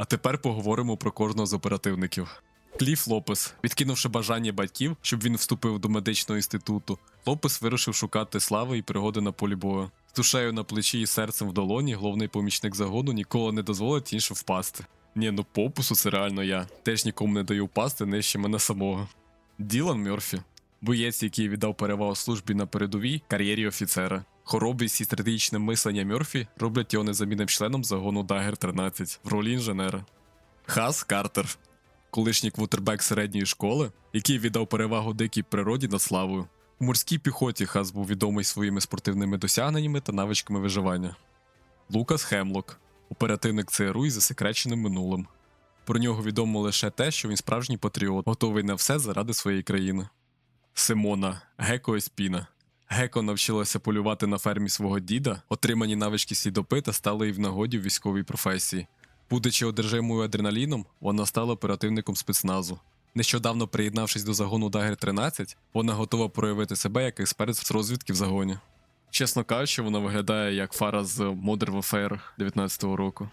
А тепер поговоримо про кожного з оперативників. Кліф Лопес, відкинувши бажання батьків, щоб він вступив до медичного інституту, Лопес вирішив шукати слави і пригоди на полі бою. З душею на плечі і серцем в долоні, головний помічник загону ніколи не дозволить іншим впасти. Ні, ну попусу це реально я. Теж нікому не даю впасти нижче мене самого. Ділан Мерфі, боєць, який віддав перевагу службі на передовій кар'єрі офіцера. Хоробрість і стратегічне мислення Мерфі роблять його незамінним членом загону Дагер 13 в ролі інженера. Хас Картер, колишній квотербек середньої школи, який віддав перевагу дикій природі над славою. У морській піхоті Хас був відомий своїми спортивними досягненнями та навичками виживання. Лукас Хемлок, оперативник ЦРУ із засекреченим минулим. Про нього відомо лише те, що він справжній патріот, готовий на все заради своєї країни. Симона Геко Еспіна. Геко навчилася полювати на фермі свого діда, отримані навички слідопита стали їй в нагоді в військовій професії. Будучи одержимою адреналіном, вона стала оперативником спецназу. Нещодавно приєднавшись до загону Дагер 13, вона готова проявити себе як експерт з розвідки в загоні. Чесно кажучи, вона виглядає як фара з Modern Warfare 19-го року.